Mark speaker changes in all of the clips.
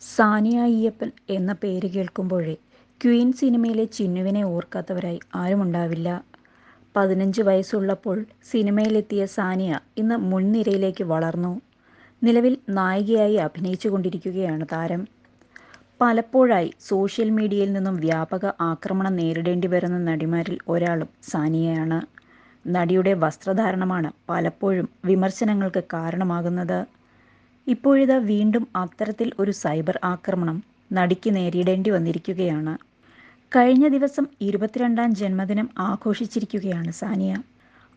Speaker 1: സാനിയ അയ്യപ്പൻ എന്ന പേര് കേൾക്കുമ്പോഴേ ക്വീൻ സിനിമയിലെ ചിന്നുവിനെ ഓർക്കാത്തവരായി ആരുമുണ്ടാവില്ല. പതിനഞ്ച് വയസ്സുള്ളപ്പോൾ സിനിമയിലെത്തിയ സാനിയ ഇന്ന് മുൻനിരയിലേക്ക് വളർന്നു. നിലവിൽ നായികയായി അഭിനയിച്ചുകൊണ്ടിരിക്കുകയാണ് താരം. പലപ്പോഴായി സോഷ്യൽ മീഡിയയിൽ നിന്നും വ്യാപക ആക്രമണം നേരിടേണ്ടി വരുന്ന നടിമാരിൽ ഒരാളും സാനിയയാണ്. നടിയുടെ വസ്ത്രധാരണമാണ് പലപ്പോഴും വിമർശനങ്ങൾക്ക് കാരണമാകുന്നത്. ഇപ്പോഴിതാ വീണ്ടും അത്തരത്തിൽ ഒരു സൈബർ ആക്രമണം നടിക്ക് നേരിടേണ്ടി വന്നിരിക്കുകയാണ്. കഴിഞ്ഞ ദിവസം ഇരുപത്തിരണ്ടാം ജന്മദിനം ആഘോഷിച്ചിരിക്കുകയാണ് സാനിയ.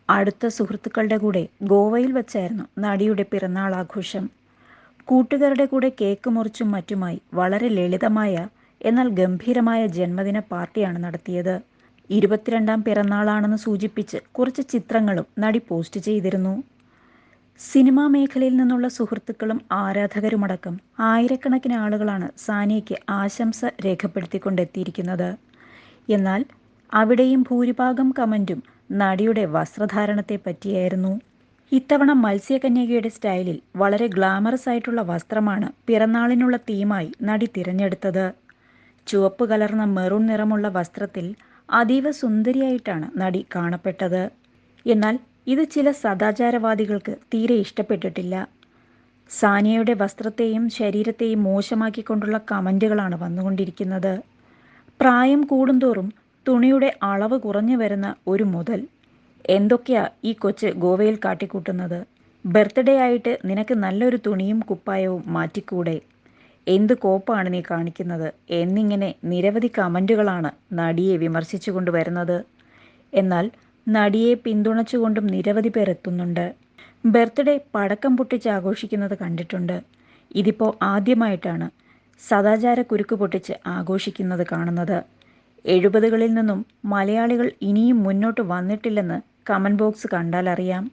Speaker 1: അടുത്ത സുഹൃത്തുക്കളുടെ കൂടെ ഗോവയിൽ വച്ചായിരുന്നു നടിയുടെ പിറന്നാൾ ആഘോഷം കൂട്ടുകാരുടെ കൂടെ കേക്ക് മുറിച്ചും മറ്റുമായി വളരെ ലളിതമായ എന്നാൽ ഗംഭീരമായ ജന്മദിന പാർട്ടിയാണ് നടത്തിയത്. ഇരുപത്തിരണ്ടാം പിറന്നാളാണെന്ന് സൂചിപ്പിച്ച് കുറച്ച് ചിത്രങ്ങളും നടി പോസ്റ്റ് ചെയ്തിരുന്നു. സിനിമാ മേഖലയിൽ നിന്നുള്ള സുഹൃത്തുക്കളും ആരാധകരുമടക്കം ആയിരക്കണക്കിന് ആളുകളാണ് സാനിയയ്ക്ക് ആശംസ രേഖപ്പെടുത്തിക്കൊണ്ടെത്തിയിരിക്കുന്നത്. എന്നാൽ അവിടെയും ഭൂരിഭാഗം കമന്റും നടിയുടെ വസ്ത്രധാരണത്തെ പറ്റിയായിരുന്നു. ഇത്തവണ മത്സ്യകന്യകയുടെ സ്റ്റൈലിൽ വളരെ ഗ്ലാമറസ് ആയിട്ടുള്ള വസ്ത്രമാണ് പിറന്നാളിനുള്ള തീമായി നടി തിരഞ്ഞെടുത്തത്. ചുവപ്പ് കലർന്ന മെറൂൺ നിറമുള്ള വസ്ത്രത്തിൽ അതീവ സുന്ദരിയായിട്ടാണ് നടി കാണപ്പെട്ടത്. എന്നാൽ ഇത് ചില സദാചാരവാദികൾക്ക് തീരെ ഇഷ്ടപ്പെട്ടിട്ടില്ല. സാനിയയുടെ വസ്ത്രത്തെയും ശരീരത്തെയും മോശമാക്കിക്കൊണ്ടുള്ള കമന്റുകളാണ് വന്നുകൊണ്ടിരിക്കുന്നത്. പ്രായം കൂടുന്തോറും തുണിയുടെ അളവ് കുറഞ്ഞു വരുന്ന ഒരു മുതൽ. എന്തൊക്കെയാ ഈ കൊച്ച് ഗോവയിൽ കാട്ടിക്കൂട്ടുന്നത്? ബർത്ത്ഡേ ആയിട്ട് നിനക്ക് നല്ലൊരു തുണിയും കുപ്പായവും മാറ്റിക്കൂടെ? എന്ത് കോപ്പാണ് നീ കാണിക്കുന്നത്? എന്നിങ്ങനെ നിരവധി കമന്റുകളാണ് നടിയെ വിമർശിച്ചുകൊണ്ട് വരുന്നത്. എന്നാൽ നടിയെ പിന്തുണച്ചുകൊണ്ടും നിരവധി പേർ എത്തുന്നുണ്ട്. ബർത്ത്ഡേ പടക്കം പൊട്ടിച്ച് ആഘോഷിക്കുന്നത് കണ്ടിട്ടുണ്ട്. ഇതിപ്പോൾ ആദ്യമായിട്ടാണ് സദാചാര കുരുക്ക് പൊട്ടിച്ച് ആഘോഷിക്കുന്നത് കാണുന്നത്. എഴുപതുകളിൽ നിന്നും മലയാളികൾ ഇനിയും മുന്നോട്ട് വന്നിട്ടില്ലെന്ന് കമന്റ് ബോക്സ് കണ്ടാൽ അറിയാം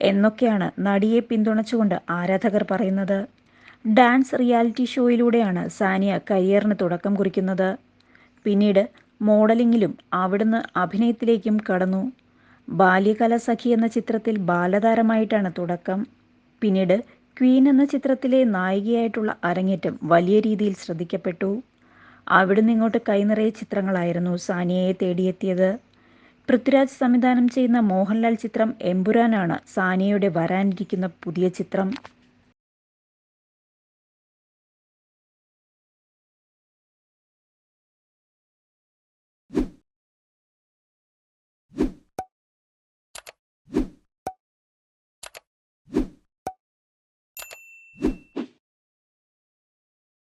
Speaker 1: എന്നൊക്കെയാണ് നടിയെ പിന്തുണച്ചുകൊണ്ട് ആരാധകർ പറയുന്നത്. ഡാൻസ് റിയാലിറ്റി ഷോയിലൂടെയാണ് സാനിയ കരിയറിന് തുടക്കം കുറിക്കുന്നത്. പിന്നീട് മോഡലിങ്ങിലും അവിടുന്ന് അഭിനയത്തിലേക്കും കടന്നു. ബാല്യകലസഖി എന്ന ചിത്രത്തിൽ ബാലതാരമായിട്ടാണ് തുടക്കം. പിന്നീട് ക്വീൻ എന്ന ചിത്രത്തിലെ നായികയായിട്ടുള്ള അരങ്ങേറ്റം വലിയ രീതിയിൽ ശ്രദ്ധിക്കപ്പെട്ടു. അവിടുന്നിങ്ങോട്ട് കൈനിറയെ ചിത്രങ്ങളായിരുന്നു സാനിയയെ തേടിയെത്തിയത്. പൃഥ്വിരാജ് സംവിധാനം ചെയ്യുന്ന മോഹൻലാൽ ചിത്രം എമ്പുരാനാണ് സാനിയയുടെ വരാനിരിക്കുന്ന പുതിയ ചിത്രം.